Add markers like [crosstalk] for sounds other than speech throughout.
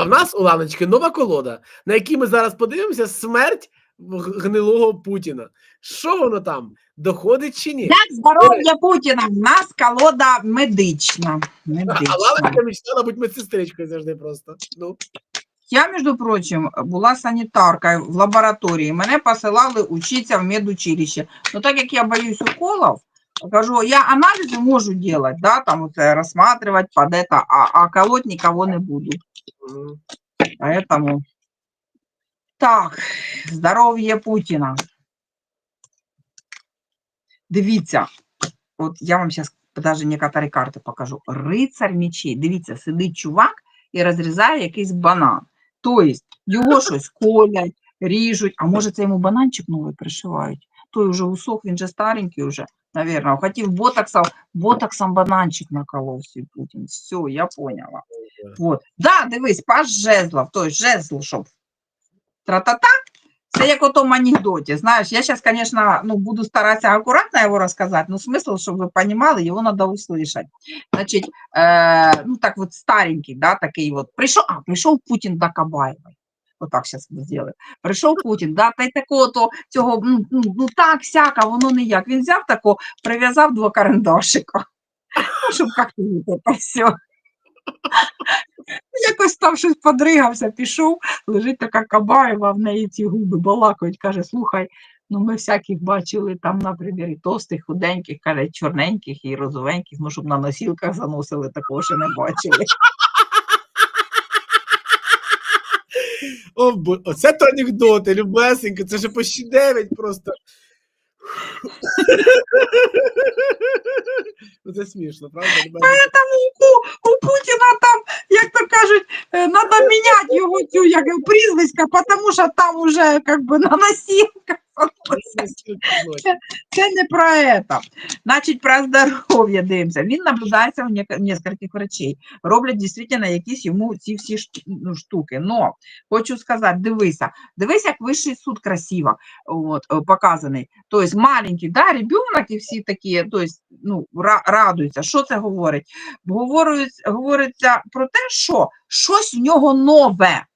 А в нас у Ланочки нова колода, на якій ми зараз подивимося смерть гнилого Путіна. Що воно там? Доходить чи ні? Як здоров'я Путіна? В нас колода медична. А медична. Ланочка мечтала бути медсестричкою завжди просто. Ну, Я, між прочим, була санітаркою в лабораторії. Мене посилали учитися в медучилище. Ну, так як я боюсь уколів, кажу, я аналізи можу робити, да, там оце розсматривати а, а колоть нікого не буду. Поэтому так, здоров'я Путіна. Дивіться, от я вам зараз навіть некоторі карти покажу. Рицар мечей. Дивіться, сидить чувак і розрізає якийсь банан. Тобто його щось колять, ріжуть, а може це йому бананчик новий пришивають. Той вже усох, він же старенький вже, навірно. Хотів ботоксом, ботоксом бананчик наколов свій Путін. Все, я поняла. Вот. Да, дивись, паш жезлов, той жезл, щоб тра-та-та. Це як у тому анекдоті. Знаєш, я зараз, звісно, ну, буду старатися акуратно його розказати, но смисл, щоб ви розуміли, його треба услышати. Значить, е, ну так от старенький, да, такий от, прийшов, а, прийшов Путін до Кабаєвої. Отак зараз зробили. Прийшов Путін, да, та й такого то цього, ну, ну, ну так, сяка, воно ніяк. Він взяв тако, прив'язав два карандашика. Ну, [laughs] щоб як-то все. Якось там щось подригався, пішов, лежить така Кабаєва, в неї ці губи балакають, каже, слухай, ну ми всяких бачили там, наприклад, і товстих, худеньких, каже, чорненьких і розовеньких, ну щоб на носілках заносили, такого ще не бачили. О, оце то анекдоти, любесенько, це ж почти 9 просто. [laughs] Ну, це смішно, правда? Поэтому у, у Путіна там, як то кажуть, треба міняти його цю як, прізвисько, тому що там уже как би, на носілках. Це не про это. Значить, про здоров'я дивимося. Він наблюдається у нескольких врачей. Роблять дійсно якісь йому ці всі ну, штуки. Но хочу сказати, дивися, дивись, як вищий суд красиво от, е, показаний. Тобто маленький, да, ребенок і всі такі, тобто, ну, радуються. Що це? Говорить, говориться про те, що щось в нього нове.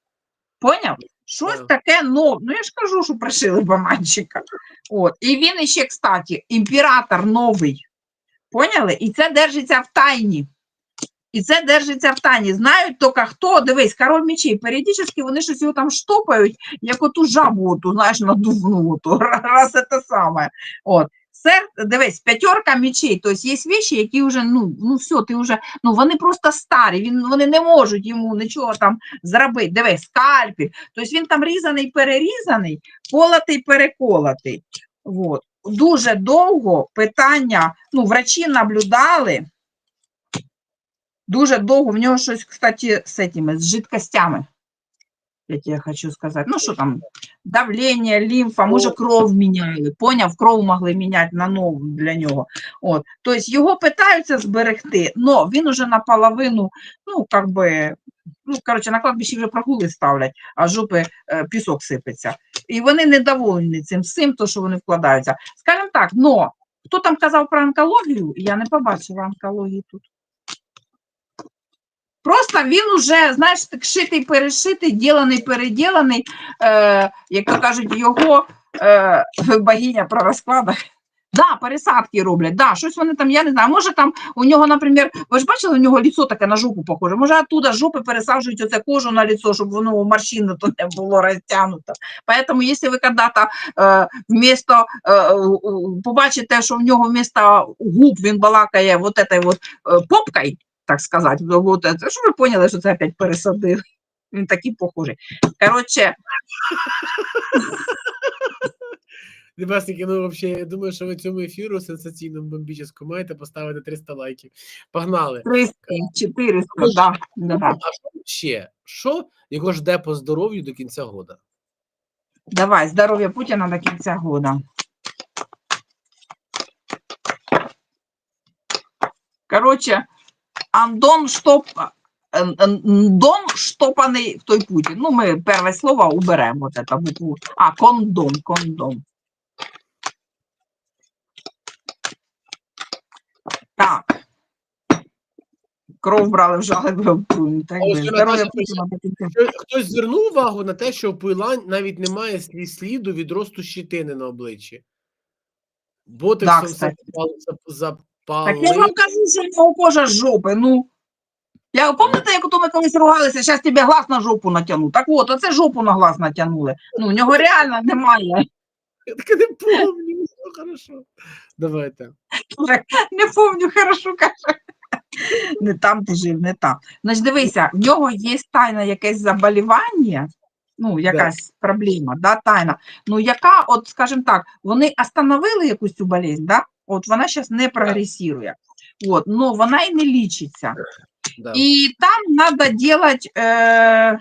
Поняв? Щось таке нове. Ну, я ж кажу, що пришили бананчика. От. І він іще, кстати, імператор новий. Поняли? І це держиться в тайні. І це держиться в тайні. Знають тільки хто, дивись, король мечей, періодично вони щось його там штопають, як оту жабу, оту, знаєш, надувну, оту, [laughs] раз це саме. От. Сер, дивись, п'ятерка мечей, тобто є віші, які вже, ну, ну все, ти вже, ну вони просто старі, він, вони не можуть йому нічого там зробити. Дивись, скальпель. Тобто він там різаний, перерізаний, колотий, переколотий. От. Дуже довго питання, ну, врачі наблюдали, дуже довго, в нього щось, кстати, з этими, з жидкостями. Я тебе хочу сказати. Ну, що там, давлення, лімфа, може, кров міняли. Поняв, кров могли міняти на нову для нього. От. Тобто його питаються зберегти, але він уже наполовину, ну, как би, ну, коротше, на кладбищі вже прогули ставлять, а жопи е, пісок сипеться. І вони недоволені цим всім, то, що вони вкладаються. Скажімо так, но хто там казав про онкологію, я не побачила онкології тут. Просто він уже, знаєш, так шитий, перешитий, ділений, переділений, е, як то кажуть, його е, богиня про розкладах. Да, пересадки роблять, да, щось вони там, я не знаю, може там у нього, наприклад, ви ж бачили, у нього ліцо таке на жопу похоже, може оттуда жопи пересаджують оце кожу на ліцо, щоб воно морщини то не було розтягнуто. Поэтому, якщо ви когда-то е, вмісто, е, у- у- побачите, що в нього вмісто губ він балакає вот этой вот е, попкою, так сказати, вот это, що ви поняли, що це опять пересадили. Він такий похожий. Коротше, [laughs] Любесники, ну взагалі, я думаю, що ви цьому ефіру сенсаційному бомбічному маєте поставити 300 лайків. Погнали. 300, 400, да, да. А що ще? Що його жде по здоров'ю до кінця года? Давай, здоров'я Путіна до кінця года. Короче, Андон штоп... н- н- штопаний в той Путін. Ну, ми перше слово уберемо, от это букву. А, кондом, кондом. Так. кров брали в. Що- Хтось звернув увагу на те, що у пила навіть немає сліду від росту щитини на обличчі. Ботексом кстати. Так я вам кажу, що в нього кожа з жопи, ну. Я пам'ятаєте, як ми колись ругалися, зараз тебе глаз на жопу натягну. Так от, оце жопу на глаз натягнули. Ну, в нього реально немає. Я таке не помню. Ну, хорошо. Давайте. Не помню, хорошо каже. Не там ти жив, не там. Значить, дивися, в нього є тайна якесь заболівання, ну, якась проблема, да, тайна. Ну, яка, от, скажімо так, вони остановили якусь цю болезнь, да? От вона зараз не прогресує. От, ну вона і не лічиться. Да. І там треба делать, е,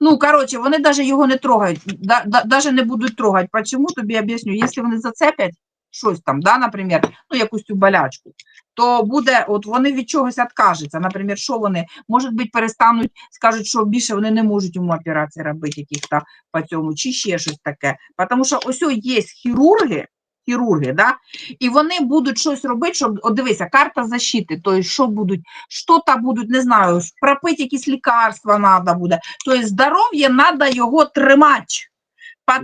ну, коротше, вони навіть його не трогають, да, да, даже не будуть трогати. Почему, тобі об'ясню, якщо вони зацепять щось там, да, наприклад, ну, якусь цю болячку, то буде, от вони від чогось відкажуться. Наприклад, що вони, може бути, перестануть, скажуть, що більше вони не можуть йому операції робити яких-то по цьому, чи ще щось таке. Тому що ось є хірурги, хірурги, да, і вони будуть щось робити, щоб, от дивися, карта защити, тобто що будуть, що там будуть, не знаю, пропити якісь лікарства треба буде. Тобто здоров'я треба його тримати,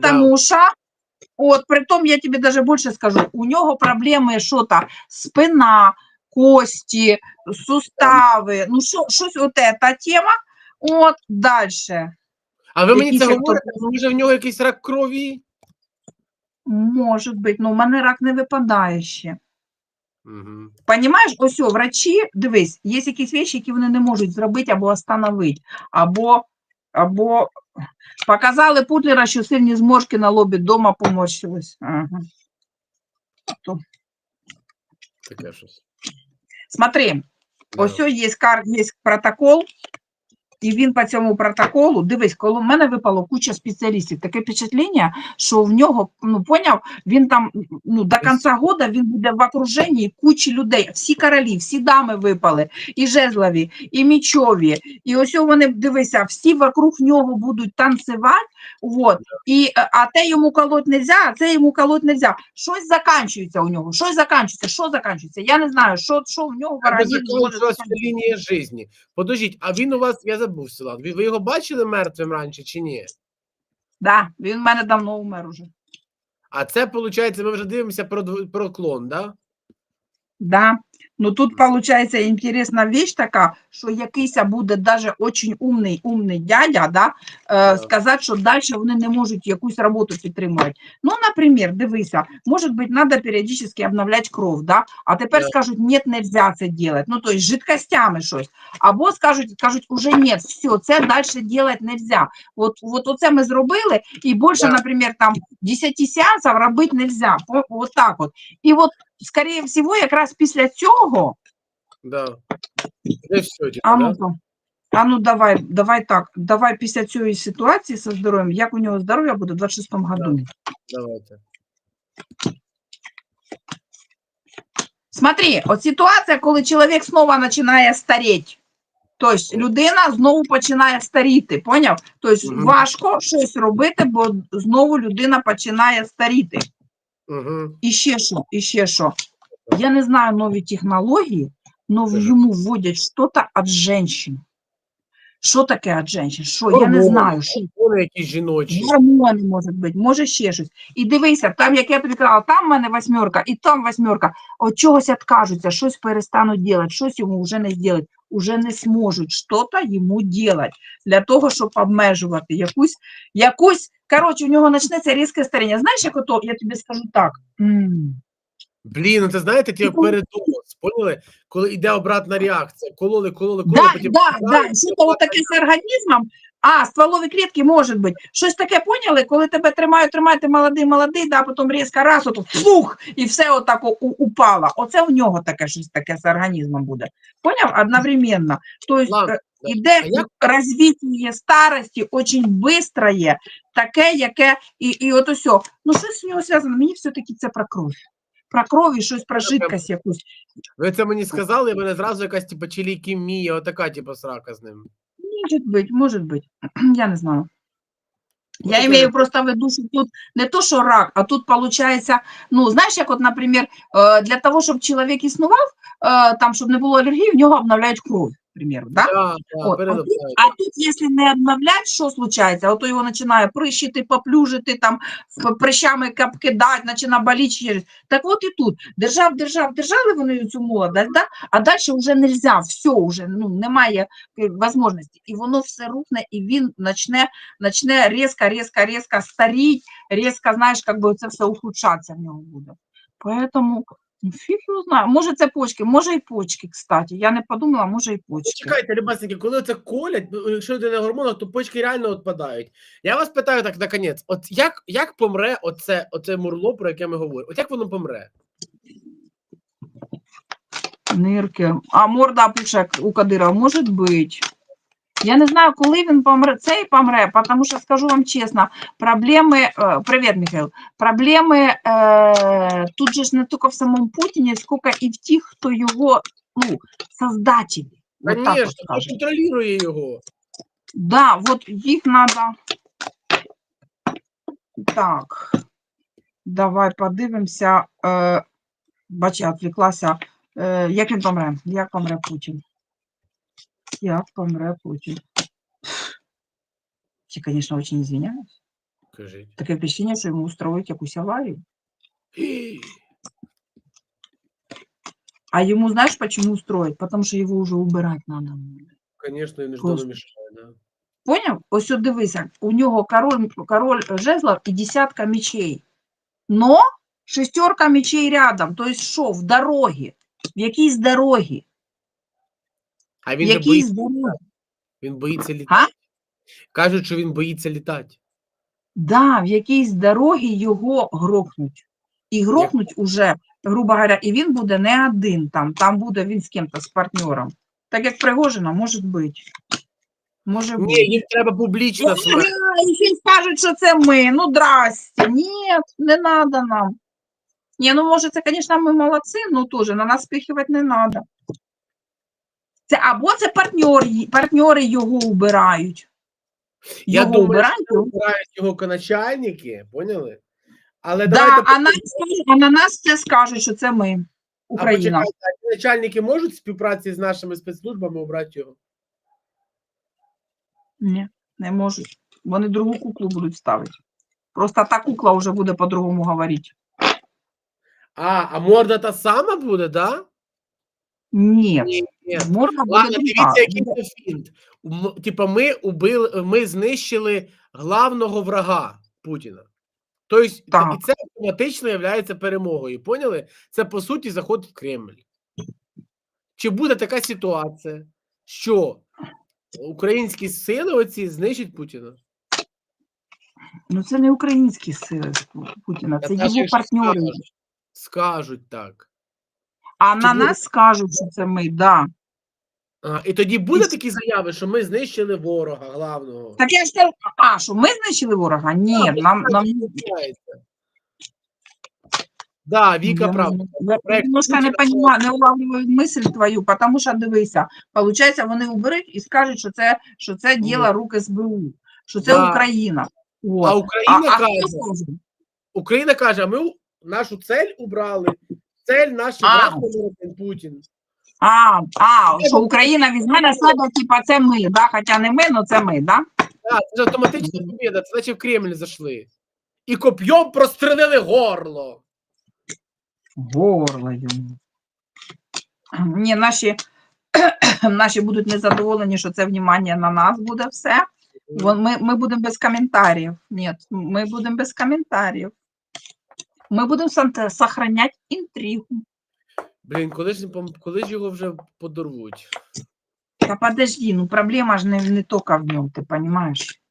тому що, от, при тому, я тобі даже більше скажу, у нього проблеми що то спина, кості, сустави, ну що, щось от ця тема, от, далі. А ви мені це говорите, може в нього якийсь рак крові? Може бути, ну в мене рак не випадає ще. Угу. Понімаєш, ось о, врачі, дивись, є якісь речі, які вони не можуть зробити або остановити, або, або показали Путлера, що сильні зморшки на лобі дома поморщились. Ага. Таке щось. Смотри, Да. ось є, є протокол, і він по цьому протоколу, дивись, коли в мене випало куча спеціалістів, таке впечатлення, що в нього, ну поняв, він там ну, до кінця года він буде в окруженні кучі людей, всі королі, всі дами випали, і жезлові, і мічові, і ось вони, дивися, всі вокруг нього будуть танцювати, вот, і, е, а те йому колоть нельзя, а це йому колоть нельзя. Щось заканчується у нього, щось заканчується, що заканчується, я не знаю, що, що в нього в лінія житті. Подождіть, а він у вас, я забув села, ви, ви його бачили мертвим раніше чи ні? Да, він в мене давно умер уже. А це, виходить, ми вже дивимося про, про клон, да? Да. Ну тут получается интересна вещь така, що якийсь буде даже очень умний, умний дядя, да, е, сказати, що далі вони не можуть якусь роботу підтримувати. Ну, наприклад, дивися, може бути, треба періодично обновляти кров, да, а тепер скажуть, ні, нельзя це робити, ну, тобто, жидкостями щось. Або скажуть, кажуть, уже ні, все, це далі робити нельзя. От, от оце ми зробили, і більше, наприклад, там 10 сеансів робити нельзя. По- От так от. І от скоріше всього, якраз після цього, Да. Все, типу, а ну, то, а ну давай, давай так, давай після цієї ситуації зі здоров'ям, як у нього здоров'я буде в 26-му году. Давайте. Смотри, от ситуація, коли чоловік знову починає старіти. Тобто людина знову починає старіти, поняв? Тобто важко щось робити, бо знову людина починає старіти. Угу. І ще що, і ще що. Я не знаю нові технології, але йому вводять щось від жінок. Що таке від жінок? Що? Я не знаю. Що якісь жіночі. Гормони, може бути, може ще щось. І дивися, там, як я тобі казала, там в мене восьмерка, і там восьмерка. От чогось відкажуться, щось перестануть робити, щось йому вже не зроблять, уже не зможуть щось йому робити для того, щоб обмежувати якусь, якусь, коротше, у нього почнеться різке старіння. Знаєш, як ото, я тобі скажу так, Блін, ну це знаєте, ті передумав. Ну, передос, поняли? Коли йде обратна реакція, кололи, кололи, кололи, Да, потім да, да, що то таке з організмом, а, стволові клітки може бути. Щось таке поняли, коли тебе тримають, тримають, молодий, молодий, да, потім різко раз, ото фух, і все отак упало. Оце у нього таке щось таке з організмом буде. Поняв? Одновременно. Тобто е, іде розвитие старості, дуже бистроє, таке, яке, і, і от усе. Ну, щось з нього зв'язано, мені все-таки це про кров. Про кров і щось про жидкость якусь. Ви це мені сказали, і мене зразу якась типу челікімія, отака, типу, срака з ним. Может быть, может быть. [clears throat] Я не знаю. Ну, Я таке имею не- просто в виду, что тут не то, что рак, а тут получается, ну, знаешь, як от, например, э, для того, щоб чоловік існував, е, там, щоб не було алергії, в нього обновляють кров, к примеру, да? Да, да, От, передавляють. А тут, якщо не обновлять, що случається? Ото його починає прищити, поплюжити, там, прищами капкидати, починає боліти. через- Так от і тут. Держав, держав, держали вони цю молодость, да? а далі вже не можна, все, вже, ну, немає е, можливості. І воно все рухне, і він почне, почне різко, різко, різко старіть, різко, знаєш, як би це все ухудшатися в нього буде. Поэтому фіг його знає. Може це почки, може і почки, кстати. Я не подумала, може і Ну, почки. Чекайте, любасники, коли це колять, ну, якщо людина на гормонах, то почки реально відпадають. Я вас питаю так наконець: от як, як помре оце, оце мурло, про яке ми говоримо? От як воно помре? Нирки. А морда опухшая у Кадира может быть. Я не знаю, коли він помре, цей помре, тому що скажу вам чесно, проблеми, е, привіт, Михайло, проблеми е, тут же ж не тільки в самому Путіні, скільки і в тих, хто його, ну, создателі. Вот так Конечно, от хто скажемо. контролює його. Да, вот їх надо. Так. Давай подивимося. Е, бач, я відвлеклася. Е, як він помре? Як помре Путін? Як помре Путін? Ті, звісно, дуже извиняюсь. Кажіть. Таке впечатлення, що йому устроїть якусь аварію. А йому, знаєш, почему устроить? Потому убирати треба. Звісно, і не ж Просто. не мішає. Да. Поняв? Ось от дивися, у нього король, король жезлов і десятка мечей. Но шестерка мечей рядом. Тобто що, в дорогі. В якійсь дорогі. А він же якійсь боїться, дорогі. він боїться літати. Кажуть, що він боїться літати. Да, в якійсь дорогі його грохнуть. І грохнуть уже, грубо говоря, і він буде не один там, там буде він з ким-то, з партнером. Так як Пригожина, може бути. Може бути. Ні, їм треба публічно. І ще скажуть, що це ми. Ну, здрасте. Ні, не треба нам. Ні, ну може, це, звісно, ми молодці, ну теж на нас спихувати не треба. Це або це партнери, партнери його убирають. Я Його думаю, убирають. що обирають його начальники, поняли? Але Да, давайте а, нам а на нас це скажуть, що це ми, Україна. а ці начальники можуть в співпраці з нашими спецслужбами обрати його? Ні, не можуть. Вони другу куклу будуть ставити. Просто та кукла вже буде по-другому говорити. А, а морда та сама буде, да? Ні, Ні, ні. буде Ладно, дивіться, який це фінт. М- Типа, ми убили, ми знищили главного врага Путіна. Тобто, Так. і це автоматично є перемогою. Поняли? Це по суті заход в Кремль. Чи буде така ситуація, що українські сили оці знищать Путіна? Ну це не українські сили Путіна, це його ж партнери. Скажуть, скажуть так. А на нас скажуть, що це ми, да. А, і тоді буде І- такі заяви, що ми знищили ворога главного. Так я ж кажу, а що ми знищили ворога? Ні, Так, нам, нам Да, Віка я, прав. не- я Проект немножко не Путіна понимаю, не улавлюю мисль твою, тому що дивися, получається, вони уберуть і скажуть, що це, що це діло рук СБУ, що це Да. Україна. А От. А, Україна а хто каже, скаже? Україна каже, а ми у- нашу цель убрали. Цель наш А. Путін. А, а, що Україна візьме на себе, типа, це ми, да? хоча не ми, але це ми, да? Так, це ж автоматична побіда, це наче в Кремль зайшли. І коп'єм прострелили горло. Горло йому. Ні, наші, [clears throat] наші будуть незадоволені, що це внимання на нас буде все. Вон Ми, ми будемо без коментарів. Ні, ми будемо без коментарів. Ми будемо сан- сохранять інтригу. Блін, коли ж, коли ж його вже подорвуть? Та подожди, ну проблема ж не, не тільки в ньому, ти розумієш?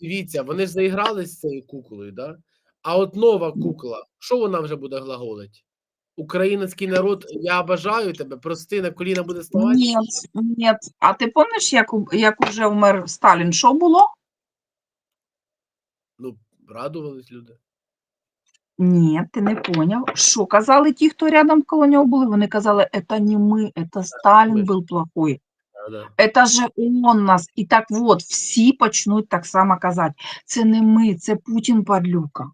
Дивіться, вони ж заіграли з цією куклою, да? А от нова кукла, що вона вже буде глаголить? Український народ, я бажаю тебе, прости, на коліна буде ставати. Ні, ні. А ти пам'ятаєш, як, як уже вмер Сталін, що було? Ну, радувались люди. Ні, ти не поняв. Що казали ті, хто рядом коло нього були? Вони казали, це не ми, це Сталін був плохой. Это же он нас. І так от, всі почнуть так само казати. Це не ми, це Путін падлюка.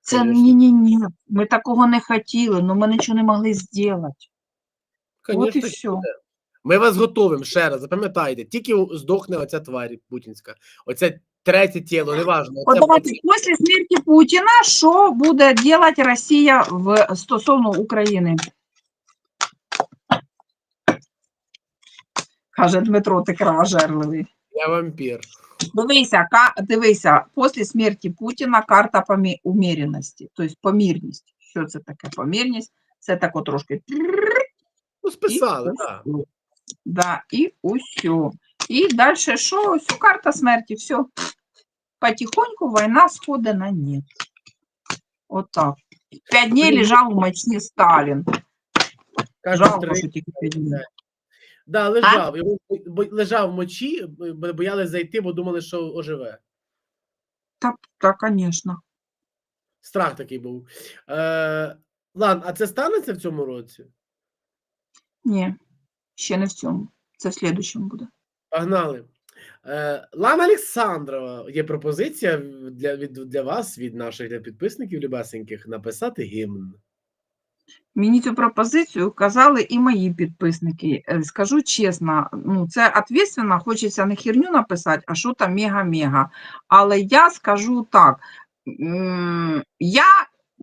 Це ні-ні-ні, ми такого не хотіли, але ми нічого не могли зробити. От і все. Ми вас готовимо ще раз. Запам'ятайте, тільки здохне оця тварь путінська, оце третє тіло, неважно. От давайте після смерті Путіна, що буде робити Росія в стосовно України? Каже Дмитро, ти кровожерливий. я вампір. Дивися, ка, дивися, після смерті Путіна карта помі- уміряності, тобто помірність. Що це таке помірність? Це тако трошки Ну, списали, так. усьо. Да, і усьо. І далі що? Ось карта смерті, все. Потихоньку війна сходить на нет. Вот так. Пять дней лежал в мочне Сталин. Кажуть, Жалко, що тільки п'ять днів. Да, лежав. Його лежав в мочі, бо- боялись зайти, бо думали, що оживе. Та, та, конечно. Страх такий був. Е, Лан, а це станеться в цьому році? Ні, ще не в цьому. Це в слідущому буде. Погнали. Е, Лана Олександрова, є пропозиція для, від, для вас, від наших для підписників любесеньких, написати гімн. Мені цю пропозицію казали і мої підписники. Е, Скажу чесно, ну це відповідально, хочеться не херню написати, а що там мега-мега. Але я скажу так: я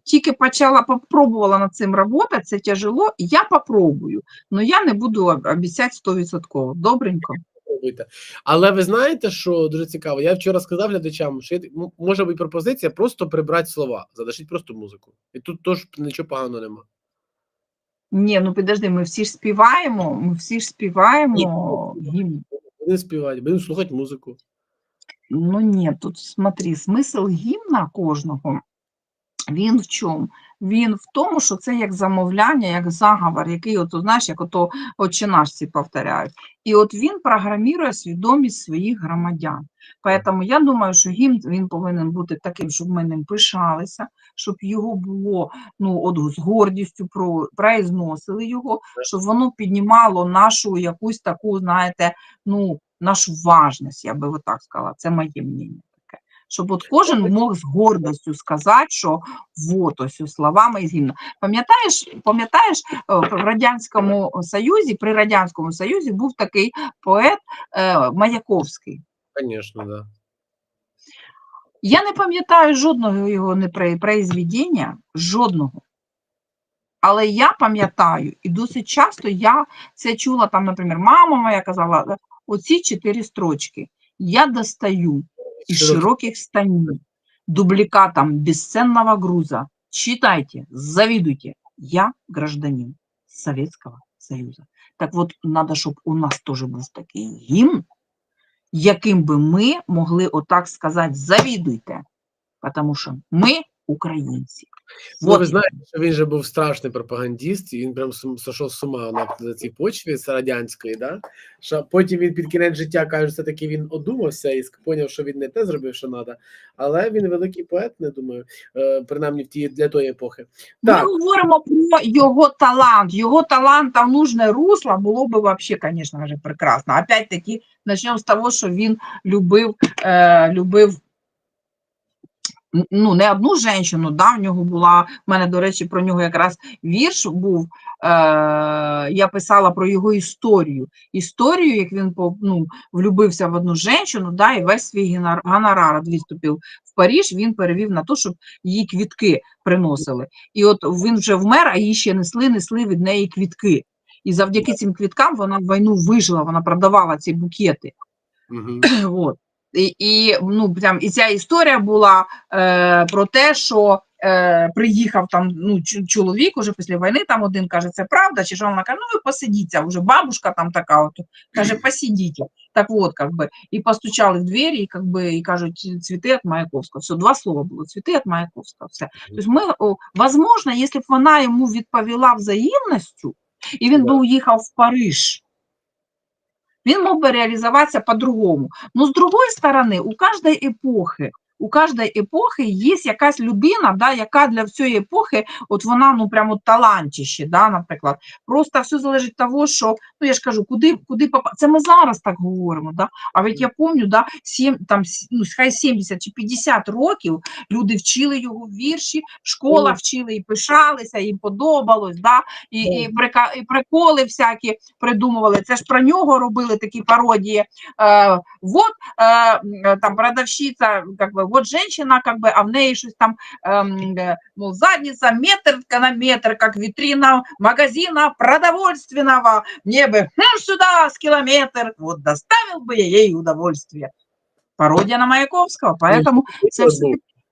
тільки почала попробувала над цим працювати, це тяжело, я попробую. але я не буду обіцяти 100%. Добренько. Пробуйте. Але ви знаєте, що дуже цікаво? Я вчора сказав глядачам, що є- може бути пропозиція просто прибрати слова, залишити просто музику. І тут теж нічого поганого нема. Ні, ну підожди, ми всі ж співаємо, ми всі ж співаємо гімн. Будемо співати, будемо слухати музику. Ну ні, тут смотри, смисл гімна кожного, він в чому? Він в тому, що це як замовляння, як заговор, який, от, знаєш, як ото «Отче наш» повторяють. І от він програмує свідомість своїх громадян. Тому я думаю, що гімн він повинен бути таким, щоб ми ним пишалися, щоб його було ну, от, з гордістю про, произносили його, щоб воно піднімало нашу якусь таку, знаєте, ну, нашу важність, я би отак сказала. Це моє мнення. Щоб от кожен мог з гордістю сказати, що вот ось словами із гімну. Пам'ятаєш, пам'ятаєш, е, в Радянському Союзі, при Радянському Союзі був такий поет е, Маяковський. Звісно, да. Я не пам'ятаю жодного його не произведення, жодного. Але я пам'ятаю, і досить часто я це чула, там, наприклад, мама моя казала, оці чотири строчки я достаю из широких станин, дубликатом бесценного груза. Читайте, завидуйте. Я гражданин Советского Союза. Так от, надо, щоб у нас теж був такий гімн, яким би ми могли отак сказати, завідуйте, тому що ми українці. Ну, ви знаєте, що він же був страшний пропагандіст, і він прям сошов з ума на, на цій почві з радянської, да? що потім він під кінець життя каже, все-таки він одумався і зрозумів, що він не те зробив, що треба. Але він великий поет, не думаю, е, принаймні в ті, для тої епохи. Ми говоримо про його талант. Його талант там нужне русло було би вообще, звісно прекрасно. Опять-таки, почнемо з того, що він любив, е, любив ну, не одну жінку, да, в нього була, в мене, до речі, про нього якраз вірш був, е, я писала про його історію. Історію, як він по- ну, влюбився в одну жінку, да, і весь свій гонорар відступив в Паріж, він перевів на те, щоб їй квітки приносили. І от він вже вмер, а їй ще несли, несли від неї квітки. І завдяки цим квіткам вона в війну вижила, вона продавала ці букети. угу. От. І, і, ну, прям, і ця історія була е, про те, що е, приїхав там ну, чоловік уже після війни, там один каже, це правда, чи що вона каже, ну ви посидіться, вже бабушка там така, от, каже, посидіть. Так от, как би, і постучали в двері, і, как би, і кажуть, цвіти від Маяковського. Все, два слова було, цвіти від Маяковського. Все. Тобто ми, о, возможно, якщо б вона йому відповіла взаємністю, і він би уїхав в Париж, він мог би реалізуватися по-другому. Ну, з другої сторони, у кожної эпохи, у кожної епохи є якась людина, да, яка для цієї епохи, от вона ну прямо талантіще, да, наприклад. Просто все залежить від того, що ну я ж кажу, куди, куди попа... Це ми зараз так говоримо, да? а ведь я пам'ятаю, да, сім, там, с- ну, хай 70 чи 50 років люди вчили його вірші, школа Мгм. вчили і пишалися, їм подобалось, да? і, і, прика... і приколи всякі придумували. Це ж про нього робили такі пародії. Е, вот е, там продавщиця, как бы, вот женщина, как бы, а в неї щось там ем, е, мол, задниця метр на метр, как витрина магазина продовольственного. Мне бы хм, сюда с километр, вот доставил бы я ей удовольствие. Пародія на Маяковського, поэтому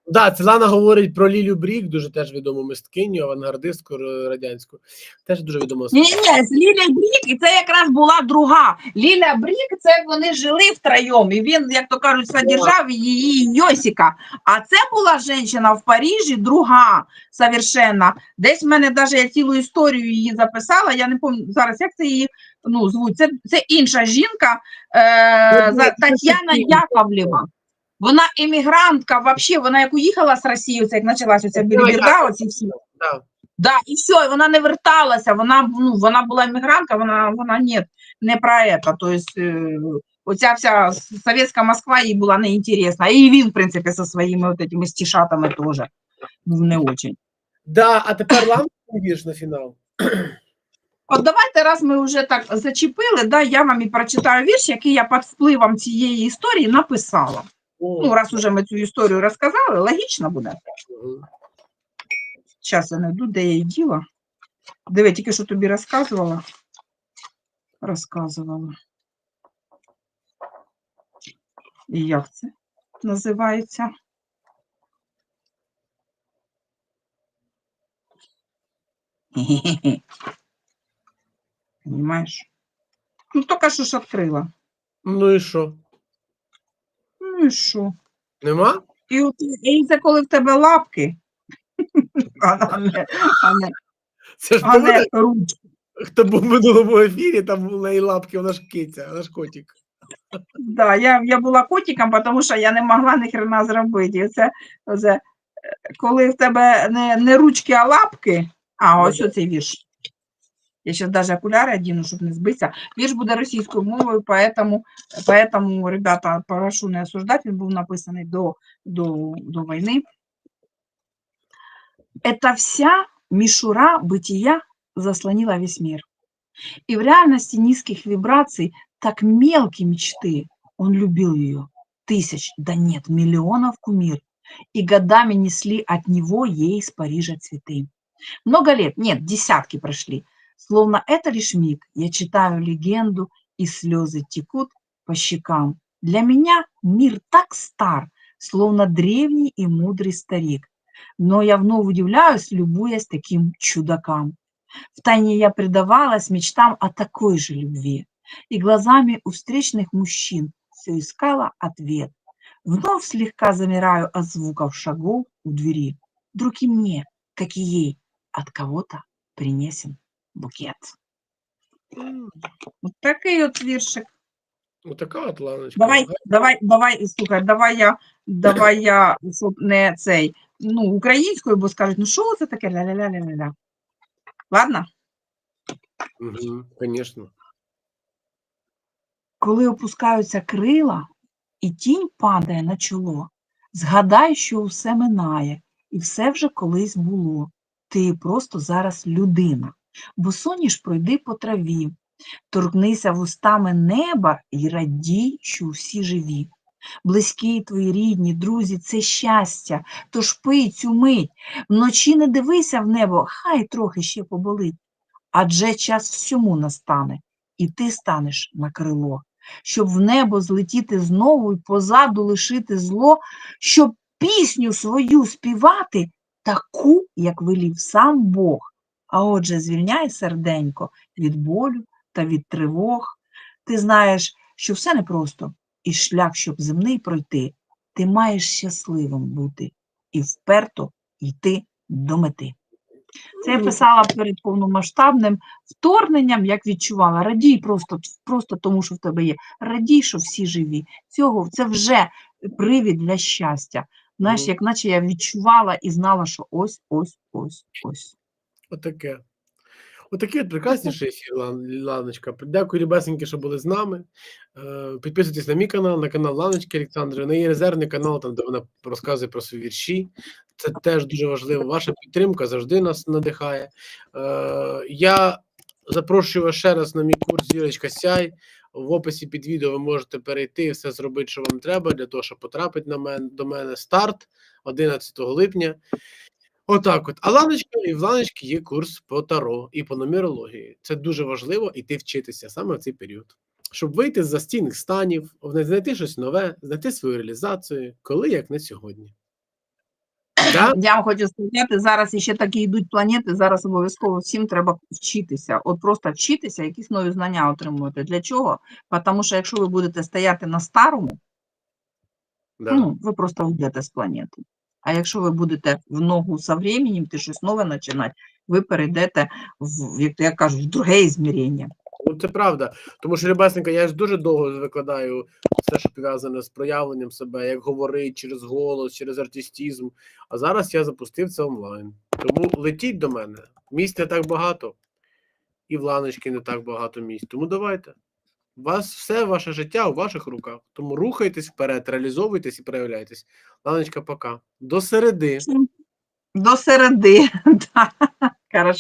Да, це Лана говорить про Лілю Брік, дуже теж відому мисткиню, авангардистку радянську. Теж дуже відома Ні, ні, з Лілія Брік, і це якраз була друга. Ліля Брік, це вони жили втроєм, і він, як то кажуть, содержав її і Йосика. А це була жінка в Парижі, друга совершенно. Десь в мене навіть я цілу історію її записала. Я не пам'ятаю зараз, як це її ну, звуть. Це, це інша жінка, е, такі. Яковлєва. Вона емігрантка, вообще, вона як уїхала з Росії, це як почалася ця біліберда, оці всі. Да. Да, і все, і вона не верталася, вона, ну, вона була емігрантка, вона, вона ні, не про это. То есть, е, оця вся совєтська Москва їй була неінтересна. І він, в принципі, зі своїми от этими стішатами теж був не очень. Да, а тепер Лана вірш на фінал. От давайте, раз ми вже так зачепили, да, я вам і прочитаю вірш, який я під впливом цієї історії написала. Ну, раз уже ми цю історію розказали, логічно буде. Зараз я знайду, де я її діла. Диви, тільки що тобі розказувала. Розказувала. І як це називається? Понимаєш? Ну, тільки що ж відкрила. Ну і що? Ну що? Нема? І, і це коли в тебе лапки, [laughs] а не, а не, Це ж а не ручки. хто був в минулому ефірі, там у неї лапки, вона ж киця, вона ж котик. Да, я, я була котиком, тому що я не могла ні хрена зробити. І Оце, оце, е, коли в тебе не, не ручки, а лапки. А, Ну ось оцей вірш. Я зараз навіть окуляри одіну, щоб не збитися. Вірш буде російською мовою, поэтому, поэтому, ребята, прошу не осуждати, він був написаний до, до, до війни. Эта вся мишура бытия заслонила весь мир. И в реальности низких вибраций, так мелкие мечты, он любил ее. Тысяч, да нет, миллионов кумир. И годами несли от него ей из Парижа цветы. Много лет, нет, десятки прошли. Словно это лишь миг, я читаю легенду, и слезы текут по щекам. Для меня мир так стар, словно древний и мудрый старик. Но я вновь удивляюсь, любуясь таким чудакам. Втайне я предавалась мечтам о такой же любви. И глазами у встречных мужчин все искала ответ. Вновь слегка замираю от звуков шагов у двери. Вдруг и мне, как и ей, от кого-то принесен букет. Вот такий от віршик. Отака от Ланочка. Давай, давай, давай, слухай, давай я, давай я, щоб не цей, ну, українською, бо скажуть, ну що це таке? Ля-ля-ля-ля-ля. Ладно? Угу, Звісно. Коли опускаються крила і тінь падає на чоло, згадай, що все минає, і все вже колись було. Ти просто зараз людина, бо соніш пройди по траві, торкнися вустами неба і радій, що всі живі. Близькі твої рідні, друзі, це щастя, тож пий цю мить. Вночі не дивися в небо, хай трохи ще поболить. Адже час всьому настане, і ти станеш на крило щоб в небо злетіти знову і позаду лишити зло, щоб пісню свою співати, таку, як велів сам Бог. А отже, звільняй серденько від болю та від тривог. Ти знаєш, що все непросто, і шлях, щоб земний пройти, ти маєш щасливим бути і вперто йти до мети. Це я писала перед повномасштабним вторгненням, як відчувала. Радій просто, просто тому, що в тебе є. Радій, що всі живі. Цього це вже привід для щастя. Знаєш, як наче я відчувала і знала, що ось, ось, ось, ось. Отаке. Отакий от прекрасніший ефір, Ланочка. Дякую, ребесеньки, що були з нами. Е, Підписуйтесь на мій канал, на канал Ланочки Олександри. На її резервний канал, там, де вона розказує про свої вірші. Це теж дуже важливо. Ваша підтримка завжди нас надихає. Е, Я запрошую вас ще раз на мій курс Зірочка Сяй. В описі під відео ви можете перейти і все зробити, що вам треба, для того, щоб потрапити на мен, до мене. Старт 11 липня. Отак от. А Ланочка, і в Ланочки є курс по таро і по нумерології. Це дуже важливо іти вчитися саме в цей період. Щоб вийти з застійних станів, знайти щось нове, знайти свою реалізацію, коли як не сьогодні. Да? Я вам хочу сказати, зараз іще такі йдуть планети, зараз обов'язково всім треба вчитися. От просто вчитися, якісь нові знання отримувати. Для чого? Тому що якщо ви будете стояти на старому, Да. ну, ви просто уйдете з планети. А якщо ви будете в ногу со временем, ти щось нове починати, ви перейдете в, як я кажу, в друге ізмірення. Ну, це правда. Тому що, Любесненька, я ж дуже довго викладаю все, що пов'язане з проявленням себе, як говорити через голос, через артистізм. А зараз я запустив це онлайн. Тому летіть до мене. Місць не так багато, і в Ланочки не так багато місць. Тому давайте. У вас все ваше життя у ваших руках. Тому рухайтесь вперед, реалізовуйтесь і проявляйтесь. Ланочка, пока. До середи. До середи. [laughs] Хорошо.